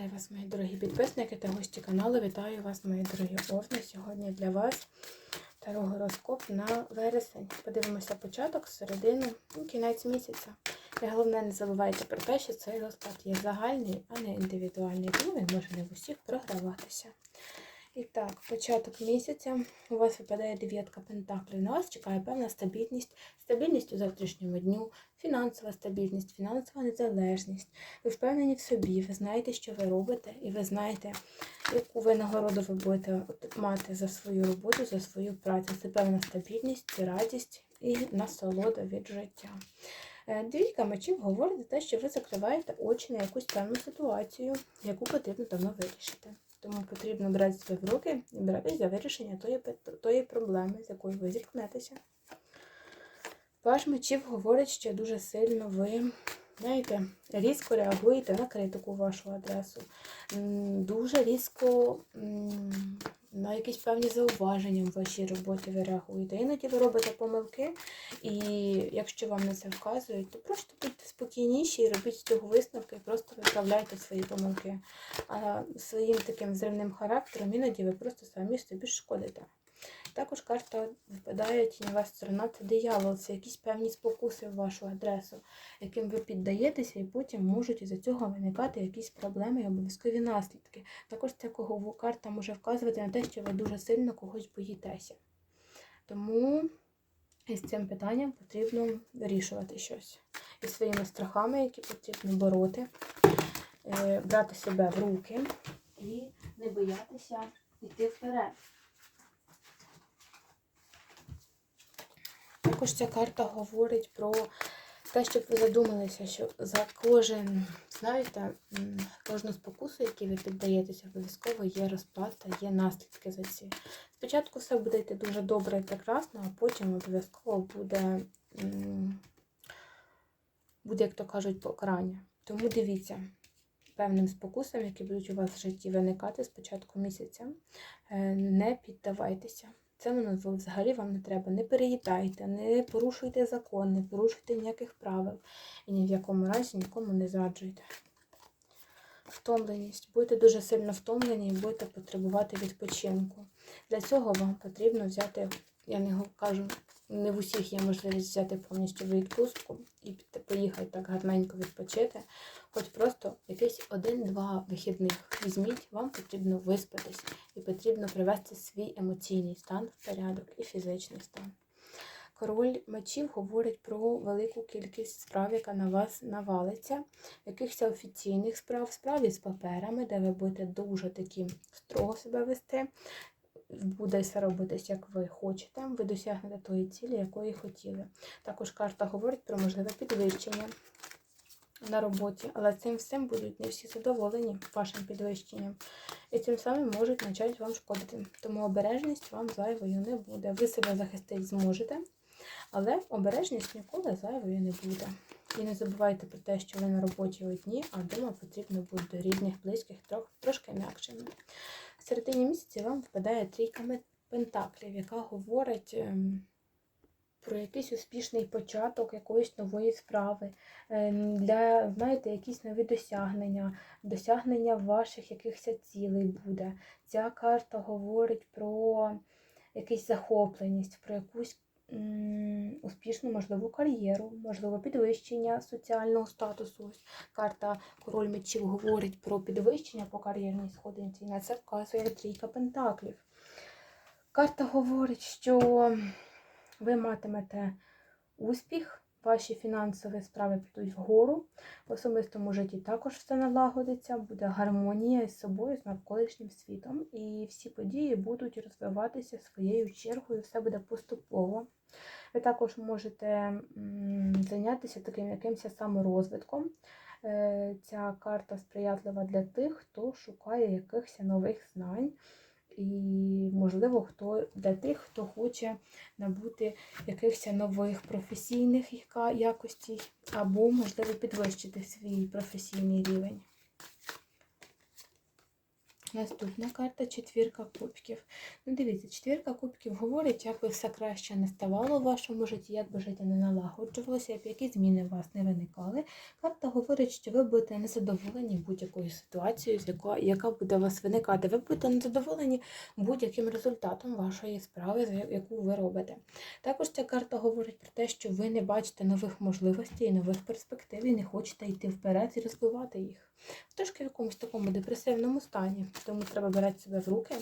Вітаю вас, мої дорогі підписники та гості каналу. Вітаю вас, мої дорогі овни. Сьогодні для вас тарогороскоп на вересень. Подивимося початок, середину і кінець місяця. І головне, не забувайте про те, що цей розклад є загальний, а не індивідуальний, тому він може не в усіх програватися. І так, початок місяця у вас випадає дев'ятка пентаклів. На вас чекає певна стабільність, стабільність у завтрашньому дню, фінансова стабільність, фінансова незалежність. Ви впевнені в собі, ви знаєте, що ви робите, і ви знаєте, яку ви нагороду ви будете мати за свою роботу, за свою працю. Це певна стабільність, це радість і насолода від життя. Е, Двійка мечів говорить за те, що ви закриваєте очі на якусь певну ситуацію, яку потрібно давно вирішити. Тому потрібно брати себе в руки і братись за вирішення тої, проблеми, з якою ви зіткнетеся. Ваш мечів говорить, що дуже сильно ви, знаєте, різко реагуєте на критику вашу адресу. Дуже різко на якісь певні зауваження в вашій роботі ви реагуєте. Іноді ви робите помилки, і якщо вам на це вказують, то просто будьте спокійніші і робіть з цього висновки, і просто виправляйте свої помилки. А своїм таким взривним характером іноді ви просто самі собі шкодите. Також карта випадає тіньова сторона це диявол, це якісь певні спокуси в вашу адресу, яким ви піддаєтеся, і потім можуть із-за цього виникати якісь проблеми і обов'язкові наслідки. Також ця карта може вказувати на те, що ви дуже сильно когось боїтеся. Тому із цим питанням потрібно вирішувати щось. І своїми страхами, які потрібно бороти, е, брати себе в руки і не боятися йти вперед. Також ця карта говорить про те, щоб ви задумалися, що за кожен, знаєте, кожну спокусу, якій ви піддаєтеся, обов'язково є розплата, є наслідки за ці. Спочатку все буде йти дуже добре і прекрасно, а потім обов'язково буде, буде, як то кажуть, покарання. Тому дивіться певним спокусам, які будуть у вас в житті виникати з початку місяця, е, не піддавайтеся. Це воно взагалі вам не треба. Не переїдайте, не порушуйте закон, не порушуйте ніяких правил і ні в якому разі нікому не зраджуйте. Втомленість. Будете дуже сильно втомлені і будете потребувати відпочинку. Для цього вам потрібно взяти, я не кажу, не в усіх є можливість взяти повністю відпустку і поїхати так гарненько відпочити. Хоч просто якийсь один-два вихідних візьміть, вам потрібно виспатись і потрібно привести свій емоційний стан в порядок і фізичний стан. Король мечів говорить про велику кількість справ, яка на вас навалиться, якихось офіційних справ, справ із паперами, де ви будете дуже такі строго себе вести. Буде все робитись, як ви хочете, ви досягнете тої цілі, якої хотіли. Також карта говорить про можливе підвищення на роботі, але цим всім будуть не всі задоволені вашим підвищенням. І цим самим можуть почати вам шкодити. Тому обережність вам зайвою не буде. Ви себе захистити зможете, але обережність ніколи зайвою не буде. І не забувайте про те, що ви на роботі одні, а вдома потрібно бути до рідних, близьких, трошки м'якшими. Середині місяця вам випадає трійка пентаклів, яка говорить ем, про якийсь успішний початок якоїсь нової справи, ем, для, знаєте, якісь нові досягнення, досягнення ваших якихось цілей буде. Ця карта говорить про якусь захопленість, про якусь успішну, можливо, кар'єру, можливо, підвищення соціального статусу. Ось карта Король мечів говорить про підвищення по кар'єрній сходинці. На це вказує трійка пентаклів. Карта говорить, що ви матимете успіх, ваші фінансові справи підуть вгору, в особистому житті також все налагодиться, буде гармонія із собою, з навколишнім світом, і всі події будуть розвиватися своєю чергою, все буде поступово. Ви також можете зайнятися таким якимось саморозвитком. Е, Ця карта сприятлива для тих, хто шукає якихось нових знань. І, можливо, хто для тих, хто хоче набути якихось нових професійних якостей, або, можливо, підвищити свій професійний рівень. Наступна карта четвірка кубків. Ну, дивіться, четвірка кубків говорить, як би все краще не ставало в вашому житті, як би життя не налагоджувалося, як які зміни у вас не виникали. Карта говорить, що ви будете незадоволені будь-якою ситуацією, яка буде у вас виникати. Ви будете незадоволені будь-яким результатом вашої справи, яку ви робите. Також ця карта говорить про те, що ви не бачите нових можливостей нових перспектив, і не хочете йти вперед і розвивати їх. Трошки в якомусь такому депресивному стані. Тому треба брати себе в руки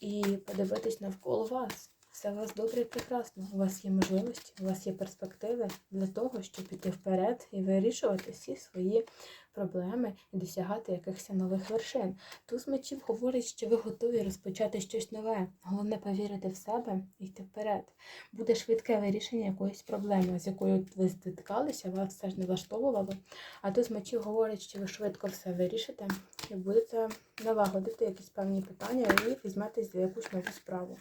і подивитись навколо вас. Все у вас добре і прекрасно. У вас є можливості, у вас є перспективи для того, щоб піти вперед і вирішувати всі свої проблеми і досягати якихось нових вершин. Туз мечів говорить, що ви готові розпочати щось нове. Головне повірити в себе і йти вперед. Буде швидке вирішення якоїсь проблеми, з якою ви стикалися, вас все ж не влаштовувало. А туз мечів говорить, що ви швидко все вирішите і будете налагодити якісь певні питання і візьметесь за якусь нову справу.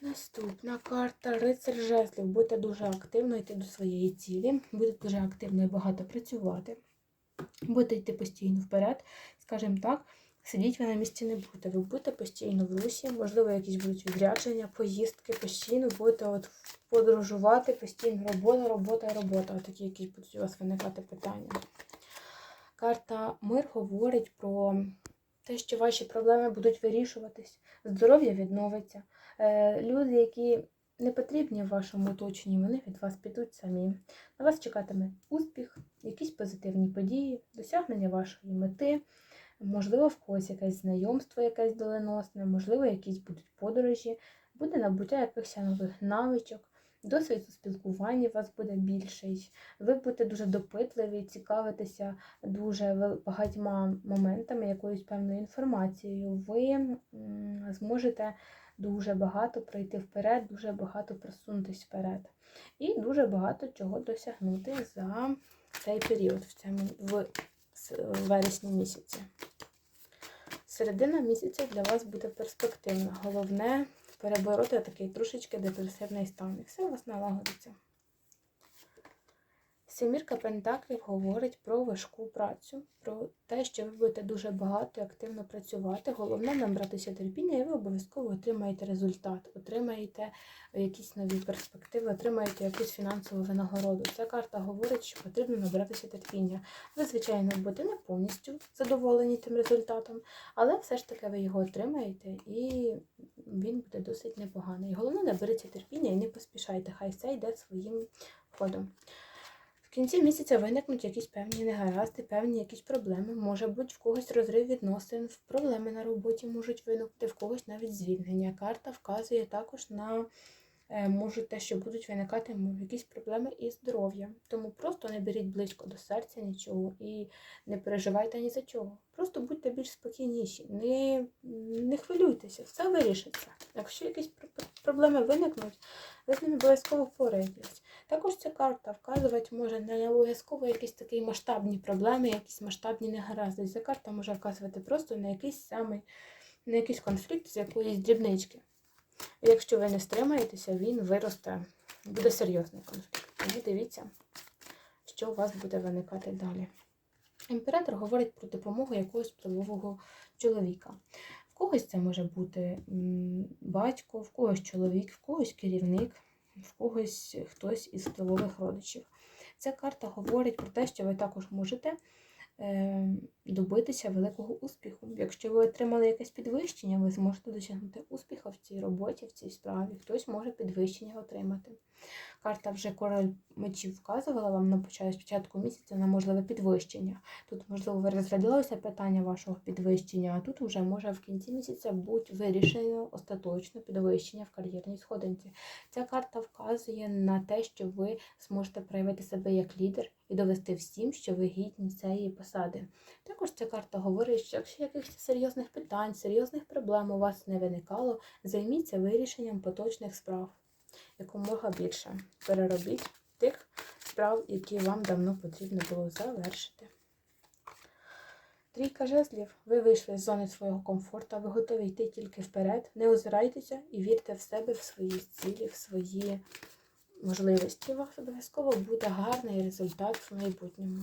Наступна карта Рицар жезлів. Будете дуже активно йти до своєї цілі, будете дуже активно і багато працювати. Будете йти постійно вперед, скажімо так, сидіть ви на місці не будете. Ви будете постійно в русі, можливо, якісь будуть відрядження, поїздки, постійно будете от подорожувати, постійно робота, робота робота. Отакі якісь будуть у вас виникати питання. Карта Мир говорить про те, що ваші проблеми будуть вирішуватись, здоров'я відновиться. Е, Люди, які не потрібні в вашому оточенні, вони від вас підуть самі. На вас чекатиме успіх, якісь позитивні події, досягнення вашої мети, можливо, в когось якесь знайомство, якесь доленосне, можливо, якісь будуть подорожі, буде набуття якихось нових навичок. Досвід у спілкуванні у вас буде більший. Ви будете дуже допитливі, цікавитеся дуже багатьма моментами, якоюсь певною інформацією. Ви зможете дуже багато пройти вперед, дуже багато просунутися вперед. І дуже багато чого досягнути за цей період, в цьому в вересні місяці. Середина місяця для вас буде перспективна. Головне перебороти такий трошечки депресивний стан. І все у вас налагодиться. Семірка Пентаклів говорить про важку працю, про те, що ви будете дуже багато і активно працювати. Головне набратися терпіння, і ви обов'язково отримаєте результат, отримаєте якісь нові перспективи, отримаєте якусь фінансову винагороду. Ця карта говорить, що потрібно набратися терпіння. Ви, звичайно, будете не повністю задоволені тим результатом, але все ж таки ви його отримаєте і він буде досить непоганий. Головне, наберіться терпіння і не поспішайте, хай все йде своїм ходом. В кінці місяця виникнуть якісь певні негаразди, певні якісь проблеми. Може бути в когось розрив відносин, проблеми на роботі можуть виникнути, в когось навіть звільнення. Карта вказує також на е, може те, що будуть виникати м, якісь проблеми із здоров'ям. Тому просто не беріть близько до серця нічого і не переживайте ні за чого. Просто будьте більш спокійніші, не, не хвилюйтеся, все вирішиться. Якщо якісь проблеми виникнуть, ви з ними обов'язково впораєтесь. Також ця карта вказувати може не обов'язково якісь такі масштабні проблеми, якісь масштабні негаразди. Ця карта може вказувати просто на якийсь самий, на якийсь конфлікт з якоїсь дрібнички. Якщо ви не стримаєтеся, він виросте, буде серйозний конфлікт. Тому дивіться, що у вас буде виникати далі. Імператор говорить про допомогу якогось впливового чоловіка. В когось це може бути батько, в когось чоловік, в когось керівник, в когось хтось із тилових родичів. Ця карта говорить про те, що ви також можете добитися великого успіху. Якщо ви отримали якесь підвищення, ви зможете досягнути успіху в цій роботі, в цій справі. Хтось може підвищення отримати. Карта вже король мечів вказувала вам на початку місяця на можливе підвищення. Тут, можливо, ви розглядалося питання вашого підвищення, а тут вже може в кінці місяця бути вирішено остаточно підвищення в кар'єрній сходинці. Ця карта вказує на те, що ви зможете проявити себе як лідер і довести всім, що ви гідні цієї посади. Також ця карта говорить, що якщо якихось серйозних питань, серйозних проблем у вас не виникало, займіться вирішенням поточних справ якомога більше. Переробіть тих справ, які вам давно потрібно було завершити. Трійка жезлів. Ви вийшли з зони свого комфорту, ви готові йти тільки вперед. Не озирайтеся і вірте в себе, в свої цілі, в свої можливості. У вас обов'язково буде гарний результат в майбутньому.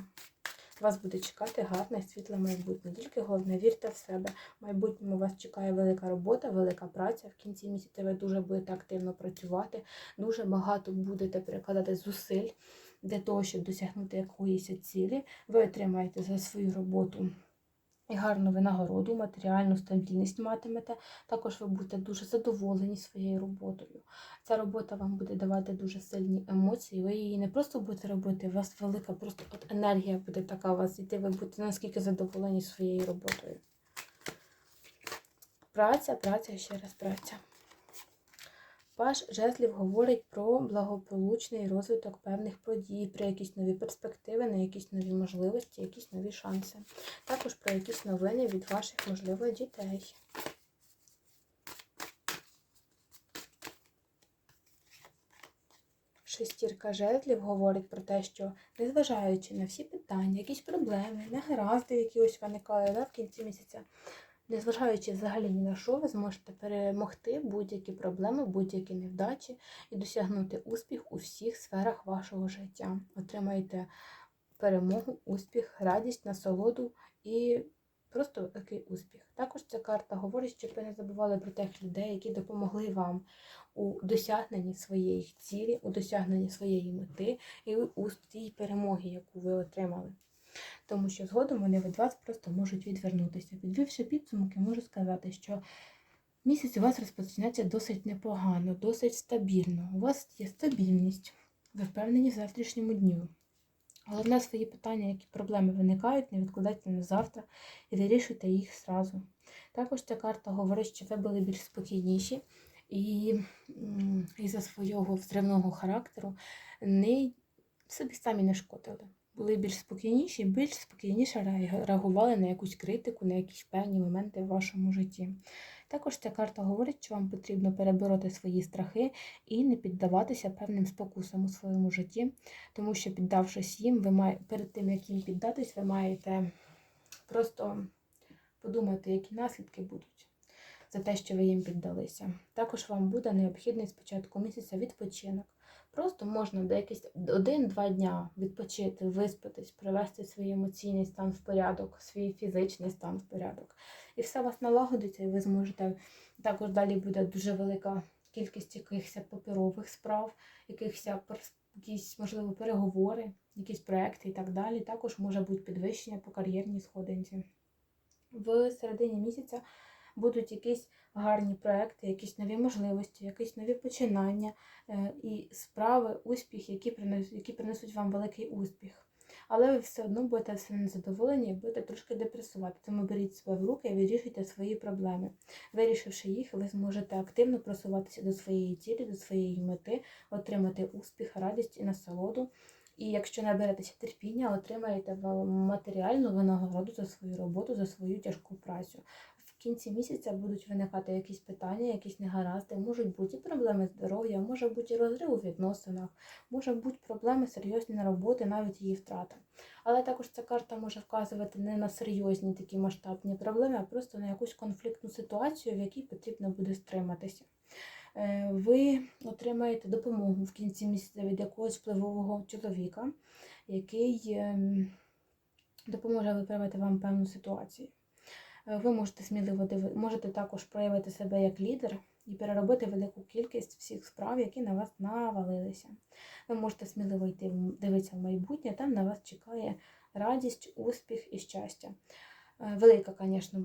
Вас буде чекати гарне світле майбутнє. Тільки головне, вірте в себе. В майбутньому вас чекає велика робота, велика праця. В кінці місяця ви дуже будете активно працювати, дуже багато будете перекладати зусиль для того, щоб досягнути якоїсь цілі. Ви отримаєте за свою роботу і гарну винагороду, матеріальну стабільність матимете. Також ви будете дуже задоволені своєю роботою. Ця робота вам буде давати дуже сильні емоції. Ви її не просто будете робити, у вас велика просто от енергія буде така у вас іти, ви будете наскільки задоволені своєю роботою. Праця, праця, ще раз праця. Паш жезлів говорить про благополучний розвиток певних подій, про якісь нові перспективи, на якісь нові можливості, якісь нові шанси. Також про якісь новини від ваших, можливо, дітей. Шестірка жезлів говорить про те, що незважаючи на всі питання, якісь проблеми, негаразди, які ось виникали да, в кінці місяця, незважаючи взагалі ні на що, ви зможете перемогти будь-які проблеми, будь-які невдачі і досягнути успіх у всіх сферах вашого життя. Отримаєте перемогу, успіх, радість, насолоду і просто такий успіх. Також ця карта говорить, щоб ви не забували про тих людей, які допомогли вам у досягненні своєї цілі, у досягненні своєї мети і у тій перемоги, яку ви отримали. Тому що згодом вони від вас просто можуть відвернутися. Підвівши підсумки, можу сказати, що місяць у вас розпочнеться досить непогано, досить стабільно. У вас є стабільність, ви впевнені в завтрашньому дню. Головне свої питання, які проблеми виникають, не відкладайте на завтра і вирішуйте їх зразу. Також ця карта говорить, що ви були більш спокійніші і із-за свого взривного характеру не собі самі не шкодили. Були більш спокійніші, більш спокійніше реагували на якусь критику, на якісь певні моменти в вашому житті. Також ця карта говорить, що вам потрібно перебороти свої страхи і не піддаватися певним спокусам у своєму житті, тому що, піддавшись їм, ви має, перед тим, як їм піддатись, ви маєте просто подумати, які наслідки будуть за те, що ви їм піддалися. Також вам буде необхідний спочатку місяця відпочинок. Просто можна деякісь один-два дня відпочити, виспатись, привести свій емоційний стан в порядок, свій фізичний стан в порядок. І все у вас налагодиться, і ви зможете також далі буде дуже велика кількість якихось паперових справ, якихось якісь, можливо, переговори, якісь проекти і так далі. Також може бути підвищення по кар'єрній сходинці. В середині місяця будуть якісь гарні проекти, якісь нові можливості, якісь нові починання е, і справи, успіх, які принесуть, які принесуть вам великий успіх. Але ви все одно будете все незадоволені і будете трошки депресувати. Тому беріть себе в руки і вирішуйте свої проблеми. Вирішивши їх, ви зможете активно просуватися до своєї цілі, до своєї мети, отримати успіх, радість і насолоду. І якщо наберетеся терпіння, отримаєте матеріальну винагороду за свою роботу, за свою тяжку працю кінці місяця будуть виникати якісь питання, якісь негаразди, можуть бути і проблеми здоров'я, може бути і розрив у відносинах, може бути проблеми серйозні роботи, навіть її втрата. Але також ця карта може вказувати не на серйозні такі масштабні проблеми, а просто на якусь конфліктну ситуацію, в якій потрібно буде стриматися. Е, ви отримаєте допомогу в кінці місяця від якогось впливового чоловіка, який ем, допоможе виправити вам певну ситуацію. Е, ви можете сміливо можете також проявити себе як лідер і переробити велику кількість всіх справ, які на вас навалилися. Ви можете сміливо йти дивитися в майбутнє, там на вас чекає радість, успіх і щастя. Е, велика, звісно,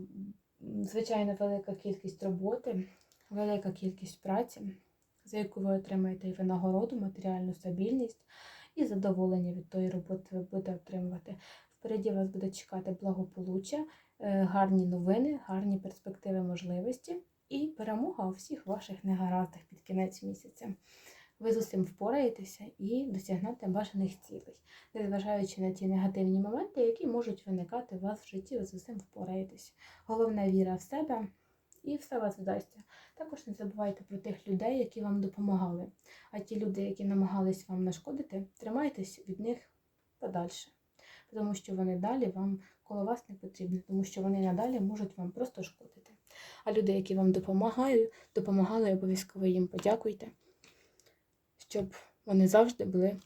звичайно, велика кількість роботи, велика кількість праці, за яку ви отримаєте і винагороду, матеріальну стабільність і задоволення від тої роботи ви будете отримувати. Впереді вас буде чекати благополуччя Е, гарні новини, гарні перспективи можливості і перемога у всіх ваших негараздах під кінець місяця. Ви з усім впораєтеся і досягнете бажаних цілей, незважаючи на ті негативні моменти, які можуть виникати у вас в житті, ви з усім впораєтеся. Головна віра в себе і все вас вдасться. Також не забувайте про тих людей, які вам допомагали. А ті люди, які намагались вам нашкодити, тримайтесь від них подальше, тому що вони далі вам коло вас не потрібні, тому що вони надалі можуть вам просто шкодити. А люди, які вам допомагають, допомагали, обов'язково їм подякуйте, щоб вони завжди були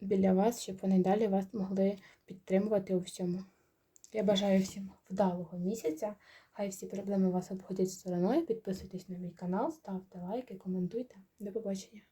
біля вас, щоб вони далі вас могли підтримувати у всьому. Я бажаю всім вдалого місяця. Хай всі проблеми вас обходять стороною. Підписуйтесь на мій канал, ставте лайки, коментуйте. До побачення!